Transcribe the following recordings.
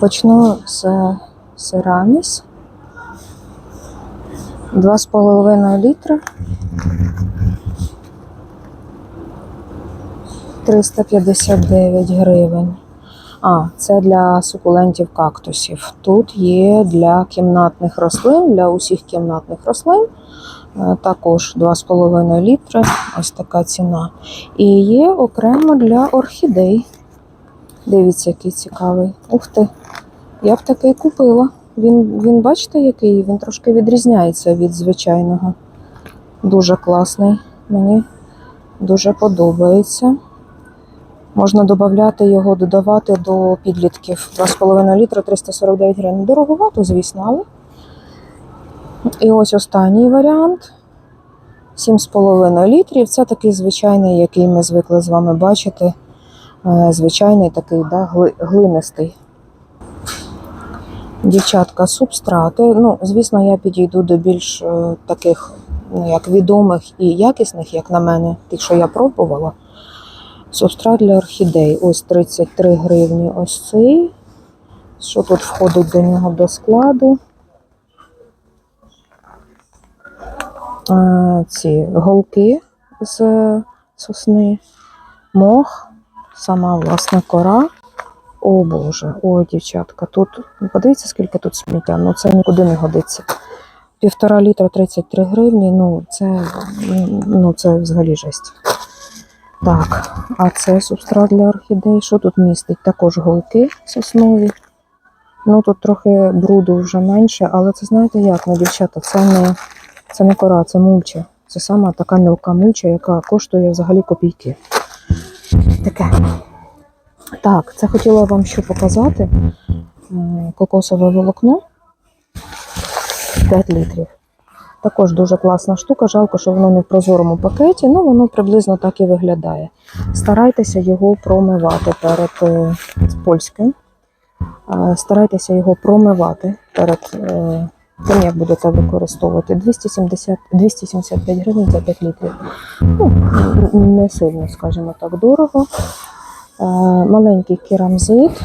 Почну з Сераміс. 2,5 літра. 359 гривень. А, це для сукулентів кактусів. Тут є для кімнатних рослин, для усіх кімнатних рослин. Е, Також 2,5 літри. Ось така ціна. І є окремо для орхідей. Дивіться, який цікавий. Ух ти! Я б такий купила. Він, він бачите, який? Він трошки відрізняється від звичайного. Дуже класний. Мені дуже подобається. Можна додати його, додавати до підлітків. 2,5 літра 349 гривень. Дороговато, звісно, але. І ось останній варіант. 7,5 літрів. Це такий звичайний, який ми звикли з вами бачити. Е, Звичайний такий, да, глинистий. Дівчатка, субстрати. Ну, звісно, я підійду до більш е, таких ну, як відомих і якісних, як на мене, тих, що я пробувала. Субстрат для орхідей. Ось 33 гривні. Ось цей. Що тут входить до нього до складу? Е, Ці голки з сосни, мох, сама власна кора. О Боже, ой, дівчатка, тут ну, подивіться, скільки тут сміття, ну це нікуди не годиться. Півтора літра 33 гривні, ну це, ну це взагалі жесть. Так, а це субстрат для орхідей. Що тут містить? Також голки соснові. Ну тут трохи бруду вже менше, але це знаєте як, ну, дівчата, це не, це не кора, це мульча. Це сама така мілка мульча, яка коштує взагалі копійки. Таке. Так, це хотіла вам що показати. Кокосове волокно 5 літрів. Також дуже класна штука. Жалко, що воно не в прозорому пакеті, ну воно приблизно так і виглядає. Старайтеся його промивати перед е, польським. Е, Старайтеся його промивати перед е, тим, як будете використовувати 270, 275 гривень за 5 літрів. Ну, не сильно, скажімо так, дорого. Е, Маленький керамзит,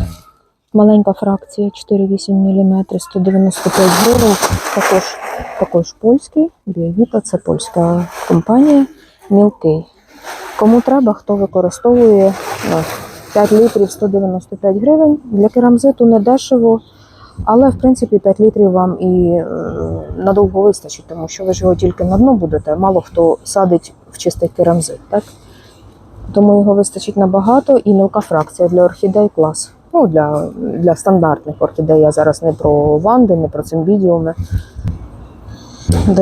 маленька фракція 4,8 мм, 195 гривень. Також, також польський. Біовіта це польська компанія. Мілкий. Кому треба, хто використовує ну, 5 літрів 195 гривень. Для керамзиту не дешево, але в принципі 5 літрів вам і надовго вистачить, тому що ви ж його тільки на дно будете. Мало хто садить в чистий керамзит, так? Тому його вистачить набагато і мілка фракція для орхідей клас. Ну, для, для стандартних орхідей. Я зараз не про ванди, не про цимбідіуми.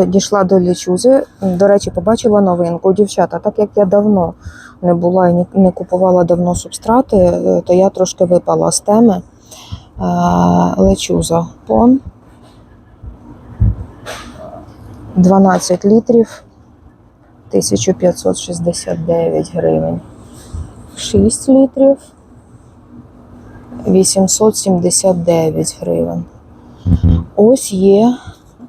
Дійшла до лічузи. До речі, побачила новинку. Дівчата, так як я давно не була і не купувала давно субстрати, е, то я трошки випала з теми. Е, Лечуза пон. 12 літрів. 1569 гривень. 6 літрів 879 гривень. Ось є.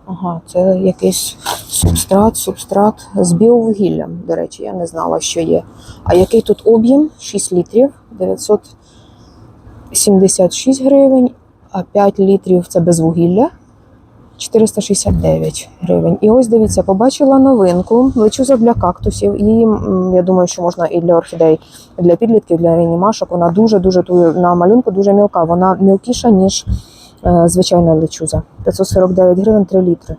Ага, це якийсь субстрат, субстрат з біовугіллям. До речі, я не знала, що є. А який тут об'єм? 6 літрів 976 гривень, а 5 літрів це без вугілля. 469 гривень. І ось дивіться, побачила новинку. Лечуза для кактусів. Її, я думаю, що можна і для орхідей, і для підлітків, для реанімашок. Вона дуже-дуже на малюнку дуже мілка. Вона мілкіша, ніж е, звичайна лечуза. 549 гривень 3 літри.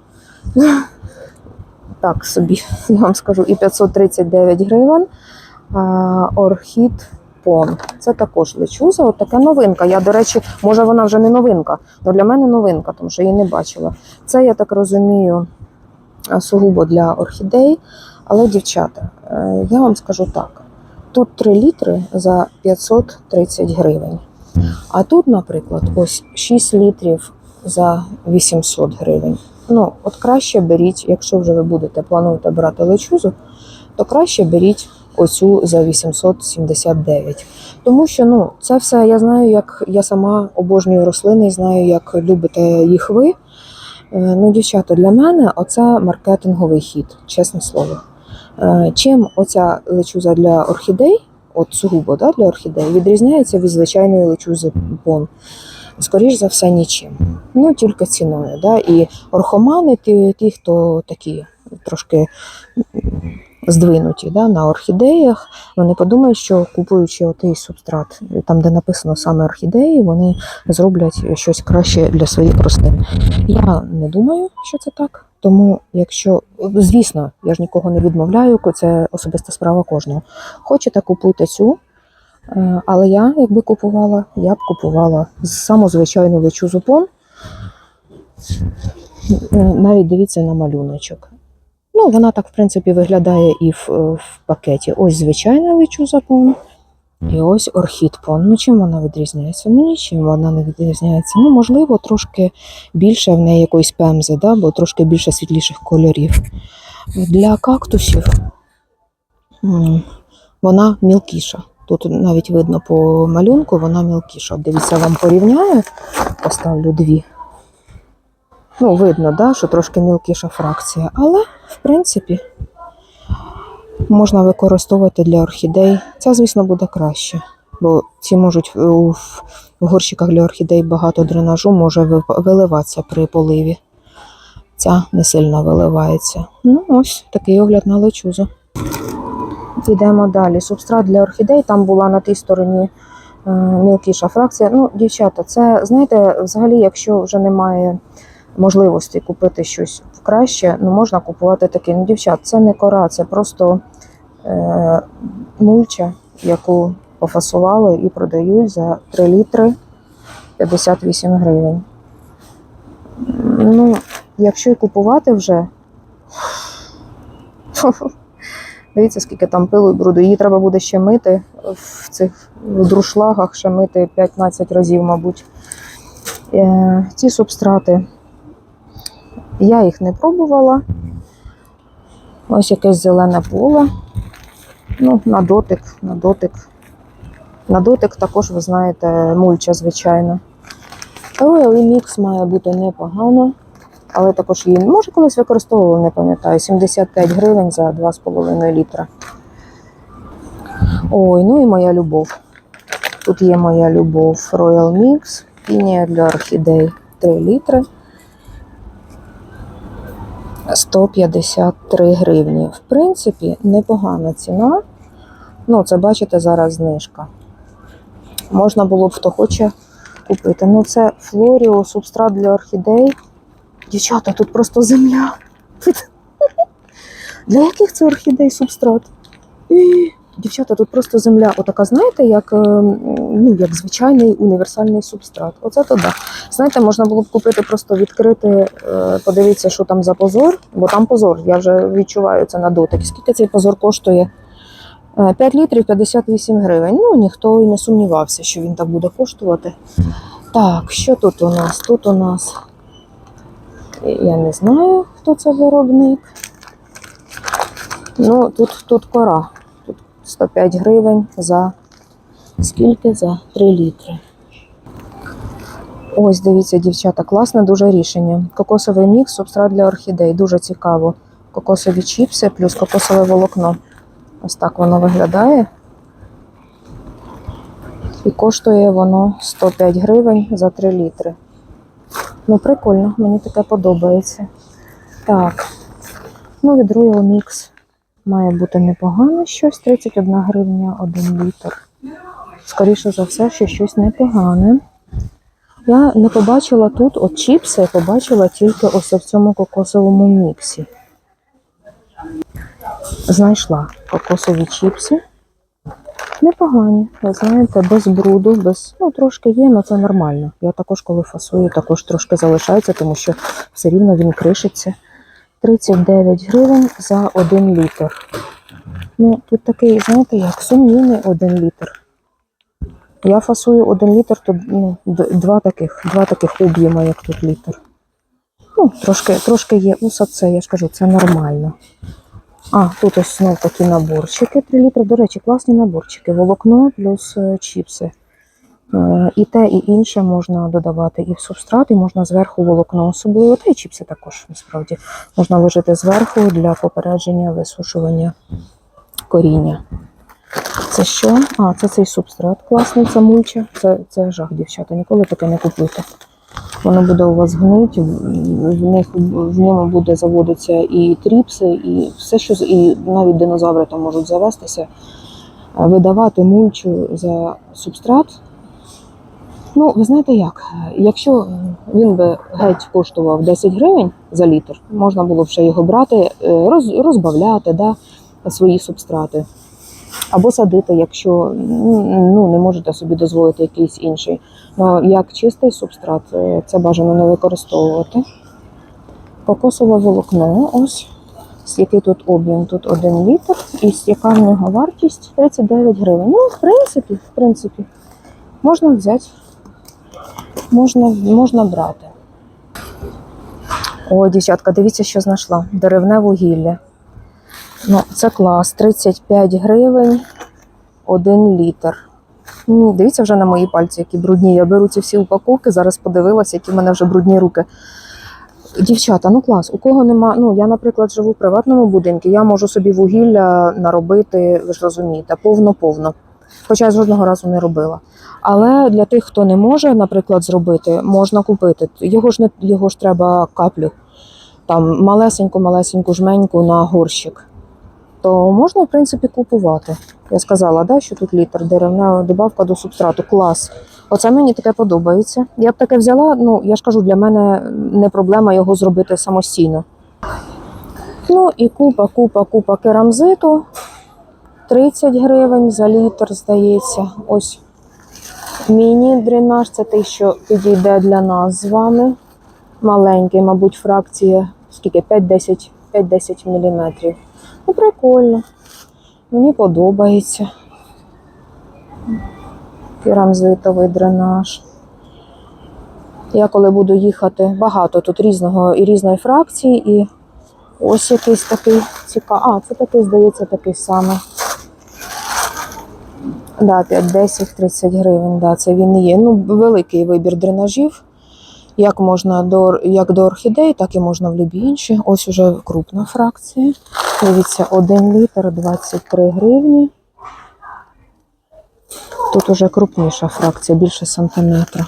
Так собі, я вам скажу, і 539 гривень. Орхід пон. Це також лечуза. От така новинка. Я, до речі, може вона вже не новинка, але для мене новинка, тому що її не бачила. Це, я так розумію, е, сугубо для орхідей. Але, дівчата, е, я вам скажу так: тут 3 літри за 530 гривень. А тут, наприклад, ось 6 літрів за 800 гривень. Ну, от краще беріть, якщо вже ви будете плануєте брати лечузу, то краще беріть оцю за 879. Тому що ну, це все я знаю, як я сама обожнюю рослини, і знаю, як любите їх ви. Е, Ну, дівчата, для мене оце маркетинговий хід, чесне слово. Е, Чим оця лечуза для орхідей, от сугубо да, для орхідей, відрізняється від звичайної лечузи бон. скоріш за все, нічим. Ну, тільки ціною. Да? І орхомани, ті, ті, хто такі трошки здвинуті да, на орхідеях, вони подумають, що купуючи отий субстрат, там, де написано саме орхідеї, вони зроблять щось краще для своїх рослин. Я не думаю, що це так. Тому, якщо звісно, я ж нікого не відмовляю, це особиста справа кожного. Хочете купуйте цю. Е, Але я, якби купувала, я б купувала саму звичайну лечу зупон. Навіть дивіться на малюночок. Ну, вона так, в принципі, виглядає і в, е, в пакеті. Ось звичайна лечу запон. І ось орхідпон. Ну, чим вона відрізняється? Ну, нічим вона не відрізняється. Ну, можливо, трошки більше в неї якоїсь пемзи, да? бо трошки більше світліших кольорів. Для кактусів вона мілкіша. Тут навіть видно по малюнку, вона мілкіша. Дивіться, вам порівняю, поставлю дві. Ну, видно, да, що трошки мілкіша фракція, але в принципі можна використовувати для орхідей. Ця, звісно, буде краще, бо ці можуть в горщиках для орхідей багато дренажу може виливатися при поливі. Ця не сильно виливається. Ну, ось такий огляд на лечузу. Йдемо далі. Субстрат для орхідей. Там була на тій стороні е, мілкіша фракція. Ну, дівчата, це знаєте, взагалі, якщо вже немає можливості купити щось краще, ну можна купувати таке. Ну, дівчат, це не кора, це просто е, мульча, яку пофасували і продають за 3 літри 58 гривень. Ну, якщо і купувати вже. Дивіться, скільки там пилу і бруду. Її треба буде ще мити в цих друшлагах, ще мити 15 разів, мабуть. Е, ці субстрати. Я їх не пробувала. Ось якесь зелене поле. Ну, на дотик, на дотик. На дотик також, ви знаєте, мульча, звичайно. Royal Mix має бути непогано, але також її може колись використовували, не пам'ятаю. 75 гривень за 2,5 літра. Ой, ну і моя любов. Тут є моя любов Royal Mix, пінія для орхідей 3 літри. 153 гривні. В принципі, непогана ціна. Ну, це бачите, зараз знижка. Можна було б, хто хоче купити. Ну, це Флоріо, субстрат для орхідей. Дівчата, тут просто земля. Для яких це орхідей субстрат? Дівчата, тут просто земля. Отака, знаєте, як, е, ну, як звичайний універсальний субстрат. Оце то да. Знаєте, можна було б купити, просто відкрити, е, подивитися, що там за позор, бо там позор, я вже відчуваю це на дотик. Скільки цей позор коштує? Е, 5 літрів 58 гривень. Ну, ніхто і не сумнівався, що він так буде коштувати. Так, що тут у нас? Тут у нас. Я не знаю, хто це виробник. Ну, тут, тут кора. Тут 105 гривень за скільки? За 3 літри. Ось, дивіться, дівчата, класне дуже рішення. Кокосовий мікс, субстрат для орхідей. Дуже цікаво. Кокосові чіпси плюс кокосове волокно. Ось так воно виглядає. І коштує воно 105 гривень за 3 літри. Ну, прикольно, мені таке подобається. Так. Ну, від Royal Mix має бути непогано щось. 31 гривня 1 літр. Скоріше за все, що щось непогане. Я не побачила тут от чіпси, я побачила тільки ось в цьому кокосовому міксі. Знайшла кокосові чіпси. Непогані, ви знаєте, без бруду, без ну трошки є, але це нормально. Я також, коли фасую, також трошки залишається, тому що все рівно він кришиться. 39 гривень за 1 літр. Ну, тут такий, знаєте, як сумнівний 1 літр. Я фасую 1 літр, то ну, два таких, два таких об'єма, як тут літр. Ну, трошки, трошки є уса, це, я ж кажу, це нормально. А, тут ось знов такі наборчики 3 літри. До речі, класні наборчики. Волокно плюс е, чіпси. Е, І те, і інше можна додавати і в субстрат, і можна зверху волокно особливо. Та й чіпси також насправді можна ложити зверху для попередження висушування коріння. Це що? А, це цей субстрат класний, це мульча. Це, це жах, дівчата. Ніколи таке не купуйте. Воно буде у вас гнить, в, них в ньому буде заводитися і тріпси, і все, що і навіть динозаври там можуть завестися. Видавати мульчу за субстрат. Ну, ви знаєте як? Якщо він би геть коштував 10 гривень за літр, можна було б ще його брати, е, роз, розбавляти да, свої субстрати. Або садити, якщо ну, не можете собі дозволити якийсь інший. Ну, як чистий субстрат, е, це бажано не використовувати. Кокосове волокно, ось. Який тут об'єм? Тут 1 літр, і яка в нього вартість 39 гривень. Ну, в принципі, в принципі, можна взяти, можна, можна брати. О, дівчатка, дивіться, що знайшла. Деревне вугілля. Ну, це клас, 35 гривень, 1 літр. Ну, дивіться вже на мої пальці, які брудні. Я беру ці всі упаковки, зараз подивилася, які в мене вже брудні руки. Дівчата, ну клас, у кого нема. Ну, я, наприклад, живу в приватному будинку, я можу собі вугілля наробити, ви ж розумієте, повно-повно. Хоча я жодного разу не робила. Але для тих, хто не може, наприклад, зробити, можна купити. Його ж не його ж треба каплю, там малесеньку-малесеньку жменьку на горщик. То можна, в принципі, купувати. Я сказала, да, що тут літр деревна добавка до субстрату. Клас. Оце мені таке подобається. Я б таке взяла, ну я ж кажу, для мене не проблема його зробити самостійно. Ну і купа, купа, купа керамзиту. 30 гривень за літр, здається. Ось міні-дренаж, це той, що підійде для нас з вами. Маленький, мабуть, фракція скільки? 5-10 5-10 мм. Ну, прикольно. Мені подобається. Керамзитовий дренаж. Я коли буду їхати, багато тут різного і різної фракції, і ось якийсь такий цікавий. А, це такий, здається, такий самий. Да, 5, 10, 30 гривень. Да, це він є. Ну, великий вибір дренажів. Як можна до, як до орхідей, так і можна в любі інші. Ось уже крупна фракція. Дивіться, 1 літр 23 гривні. Тут уже крупніша фракція, більше сантиметра.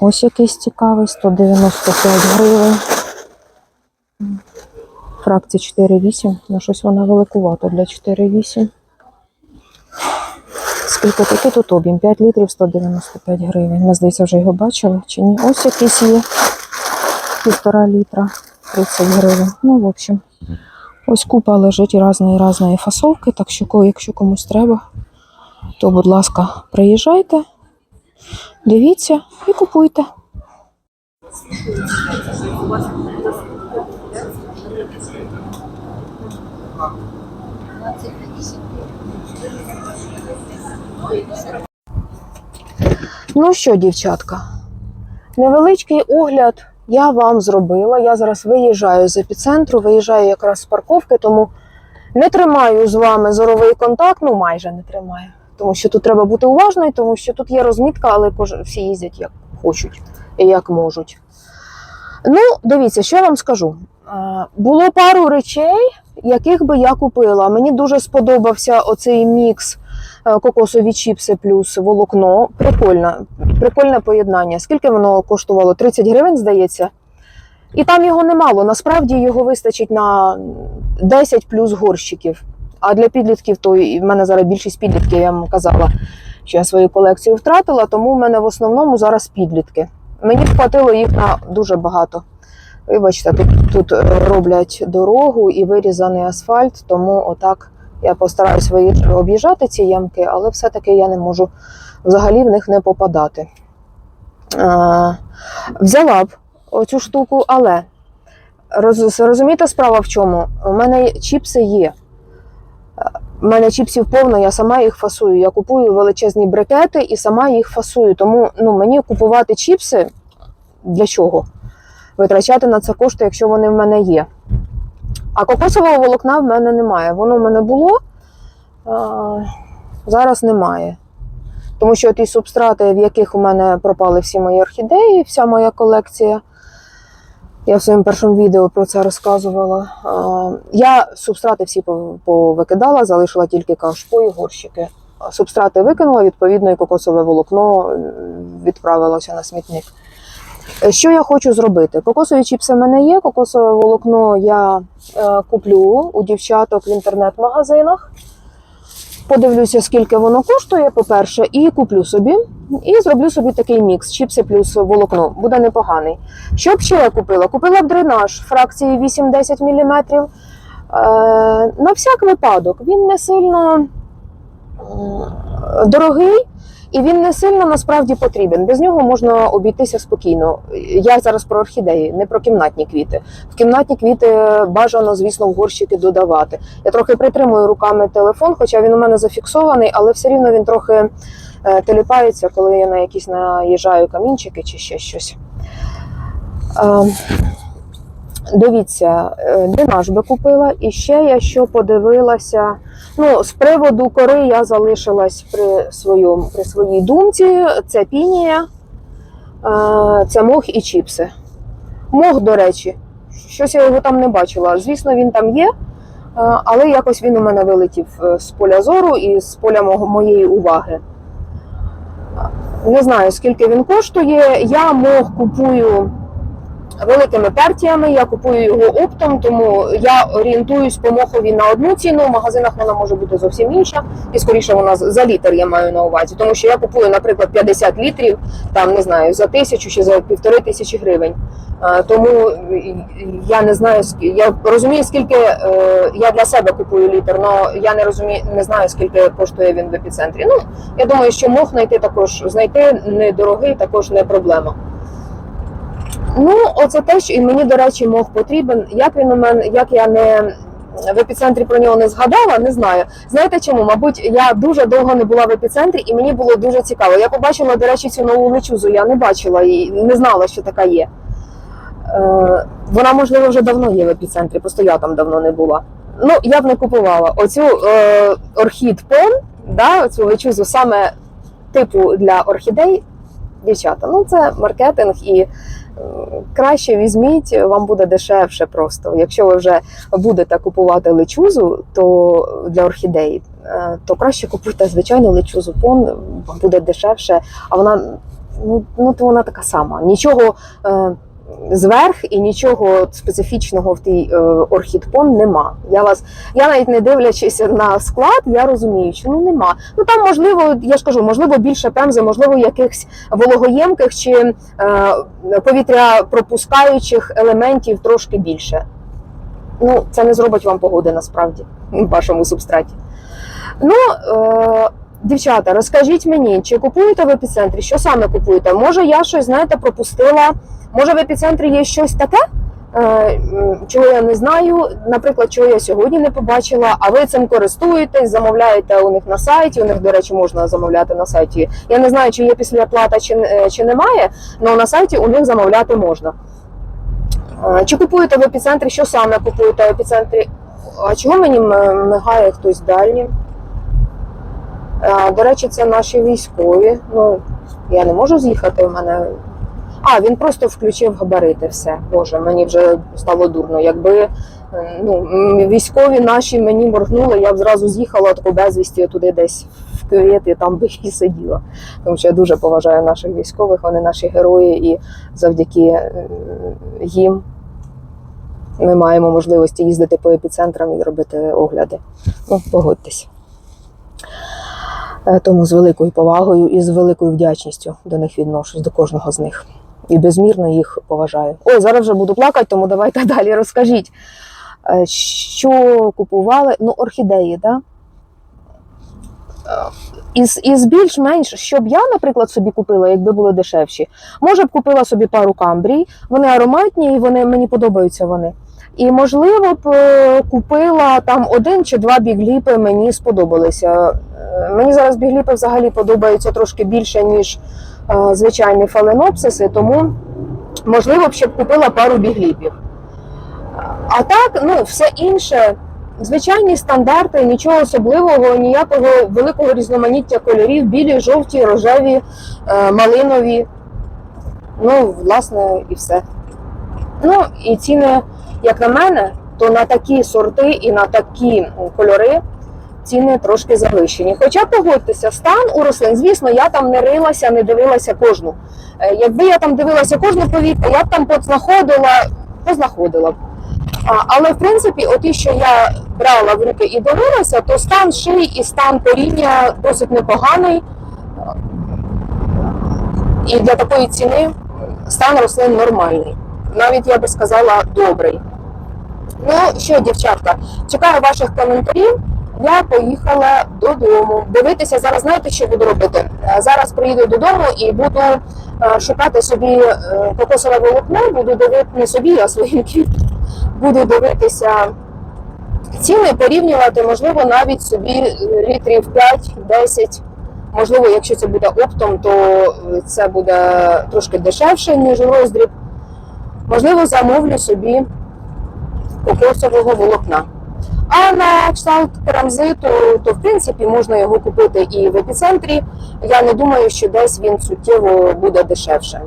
Ось якийсь цікавий, 195 гривень. Фракція 4,8. Ну, щось вона великувата для 4,8. Скільки такий тут об'єм? 5 літрів 195 гривень. Ми, здається, вже його бачили чи ні? Ось якийсь є. Півтора літра 30 гривень. Ну, в общем, ось купа лежить різної різної фасовки, так що якщо комусь треба, то, будь ласка, приїжджайте, дивіться і купуйте. Ну що, дівчатка, невеличкий огляд я вам зробила. Я зараз виїжджаю з епіцентру, виїжджаю якраз з парковки, тому не тримаю з вами зоровий контакт, ну майже не тримаю. Тому що тут треба бути уважною, тому що тут є розмітка, але всі їздять як хочуть і як можуть. Ну, дивіться, що я вам скажу. Було пару речей, яких би я купила. Мені дуже сподобався оцей мікс кокосові чіпси плюс волокно. Прикольно, прикольне поєднання. Скільки воно коштувало? 30 гривень, здається. І там його немало. Насправді його вистачить на 10 плюс горщиків. А для підлітків, то в мене зараз більшість підлітків, я вам казала, що я свою колекцію втратила, тому в мене в основному зараз підлітки. Мені хватило їх на дуже багато. Вибачте, тут, тут е, роблять дорогу і вирізаний асфальт, тому отак я постараюсь об'їжджати ці ямки, але все-таки я не можу взагалі в них не попадати. А, взяла б оцю штуку, але роз, розумієте, справа в чому? У мене чіпси є. У мене чіпсів повно, я сама їх фасую. Я купую величезні брикети і сама їх фасую. Тому ну, мені купувати чіпси для чого? Витрачати на це кошти, якщо вони в мене є. А кокосового волокна в мене немає. Воно в мене було, а, зараз немає. Тому що ті субстрати, в яких у мене пропали всі мої орхідеї, вся моя колекція, Я в своєму першому відео про це розказувала. Я субстрати всі повикидала, залишила тільки кашпо і горщики. Субстрати викинула, відповідно, і кокосове волокно відправилося на смітник. Е, Що я хочу зробити? Кокосові чіпси в мене є, кокосове волокно я е, куплю у дівчаток в інтернет-магазинах. Подивлюся, скільки воно коштує, по-перше, і куплю собі. І зроблю собі такий мікс: чіпси плюс волокно. Буде непоганий. Що б ще я купила? Купила б дренаж фракції 8-10 мм. Е, на всяк випадок, він не сильно дорогий. І він не сильно насправді потрібен. Без нього можна обійтися спокійно. Я зараз про орхідеї, не про кімнатні квіти. В кімнатні квіти бажано, звісно, в горщики додавати. Я трохи притримую руками телефон, хоча він у мене зафіксований, але все рівно він трохи е, теліпається, коли я на якісь наїжджаю камінчики чи ще щось. Е, Дивіться, е, дренаж би купила, і ще я що подивилася. Ну, з приводу кори я залишилась при, своєму, при своїй думці. Це пінія, це мох і чіпси. Мох, до речі, щось я його там не бачила. Звісно, він там є, але якось він у мене вилетів е, з поля зору і з поля моєї уваги. Не знаю, скільки він коштує. Я мох купую великими партіями. Я купую його оптом, тому я орієнтуюсь по мохові на одну ціну. В магазинах вона може бути зовсім інша, і скоріше вона за літр я маю на увазі. Тому що я купую, наприклад, 50 літрів, там не знаю, за тисячу чи за півтори тисячі гривень. Тому я не знаю, я розумію, скільки е, я для себе купую літр, але я не розумію, не знаю, скільки коштує він в епіцентрі. Ну, я думаю, що мох знайти також знайти недорогий, також не проблема. Ну, оце те, що і мені, до речі, мох потрібен. Як він у мене, як я не в епіцентрі про нього не згадала, не знаю. Знаєте чому? Мабуть, я дуже довго не була в епіцентрі, і мені було дуже цікаво. Я побачила, до речі, цю нову лечузу. Я не бачила і не знала, що така є. Е, вона, можливо, вже давно є в епіцентрі, просто я там давно не була. Ну, я б не купувала оцю е, орхід пон, да, цю лечузу саме типу для орхідей. Дівчата, ну це маркетинг і краще візьміть, вам буде дешевше просто. Якщо ви вже будете купувати лечузу, то для орхідеї, е, то краще купуйте звичайну лечузу пон, вам буде дешевше, а вона ну, ну то вона така сама. Нічого е, зверх і нічого специфічного в тій е, орхідпон нема. Я вас, я навіть не дивлячись на склад, я розумію, що ну нема. Ну там можливо, я ж кажу, можливо, більше пемзи, можливо, якихось вологоємких чи е, повітря пропускаючих елементів трошки більше. Ну, це не зробить вам погоди насправді в вашому субстраті. Ну, е, дівчата, розкажіть мені, чи купуєте в епіцентрі? Що саме купуєте? Може, я щось, знаєте, пропустила. Може, в епіцентрі є щось таке, е, чого я не знаю, наприклад, чого я сьогодні не побачила, а ви цим користуєтесь, замовляєте у них на сайті. У них, до речі, можна замовляти на сайті. Я не знаю, чи є післяплата, чи, е, чи немає, але на сайті у них замовляти можна. Е, Чи купуєте в епіцентрі? Що саме купуєте в епіцентрі? А чого мені мигає хтось далі? Е, До речі, це наші військові. Ну, я не можу з'їхати, у мене. А, він просто включив габарити, все. Боже, мені вже стало дурно. Якби е, ну, військові наші мені моргнули, я б зразу з'їхала таку безвісті туди десь в кювет і там би і сиділа. Тому що я дуже поважаю наших військових, вони наші герої, і завдяки е, їм ми маємо можливості їздити по епіцентрам і робити огляди. Ну, погодьтесь. Е, Тому з великою повагою і з великою вдячністю до них відношусь, до кожного з них. І безмірно їх поважаю. Ой, зараз вже буду плакати, тому давайте далі розкажіть, е, що купували. Ну, орхідеї? Да? Е, Із, із більш-менш, що б я, наприклад, собі купила, якби були дешевші, може б купила собі пару камбрій, вони ароматні і вони мені подобаються вони. І можливо б е, купила там один чи два бігліпи, мені сподобалися. Е, Мені зараз бігліпи взагалі подобаються трошки більше, ніж е, звичайні фаленопсиси, тому можливо б ще б купила пару бігліпів. А так, ну, все інше, звичайні стандарти, нічого особливого, ніякого великого різноманіття кольорів, білі, жовті, рожеві, малинові. Ну, власне, і все. Ну і ціни, як на мене, то на такі сорти і на такі кольори ціни трошки завищені. Хоча погодьтеся, стан у рослин, звісно, я там не рилася, не дивилася кожну. Е, Якби я там дивилася кожну повітку, я б там познаходила, познаходила б. Але в принципі, оті, що я брала в руки і дивилася, то стан шиї і стан коріння досить непоганий. І для такої ціни стан рослин нормальний. Навіть я би сказала добрий. Ну що, дівчатка, чекаю ваших коментарів. Я поїхала додому. Дивитися зараз, знаєте, що буду робити? Е, Зараз приїду додому і буду е, шукати собі е, кокосове волокно, буду дивити не собі, а своїм квітам. Буду дивитися ціни, порівнювати, можливо, навіть собі літрів 5-10. Можливо, якщо це буде оптом, то це буде трошки дешевше, ніж роздріб. Можливо, замовлю собі кокосового волокна. А на кшталт керамзиту, то в принципі можна його купити і в епіцентрі. Я не думаю, що десь він суттєво буде дешевше.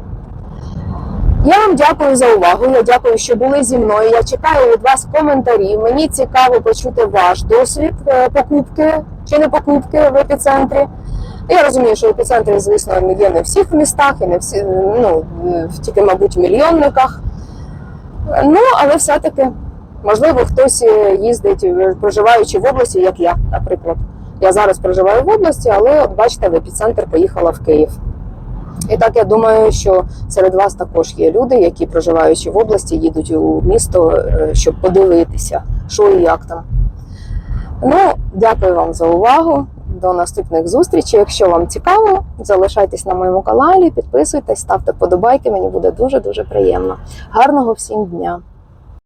Я вам дякую за увагу. Я дякую, що були зі мною. Я чекаю від вас коментарів. Мені цікаво почути ваш досвід е, покупки чи не покупки в епіцентрі. Я розумію, що епіцентри, звісно, є не всіх містах і не всі, ну, тільки, мабуть, в мільйонниках. Ну, але все-таки, можливо, хтось е, їздить, е, проживаючи в області, як я, наприклад. Я зараз проживаю в області, але от бачите, в епіцентр поїхала в Київ. І так я думаю, що серед вас також є люди, які проживаючи в області, їдуть у місто, е, щоб подивитися, що і як там. Ну, дякую вам за увагу. До наступних зустрічей. Якщо вам цікаво, залишайтесь на моєму каналі, підписуйтесь, ставте подобайки. Мені буде дуже дуже приємно. Гарного всім дня!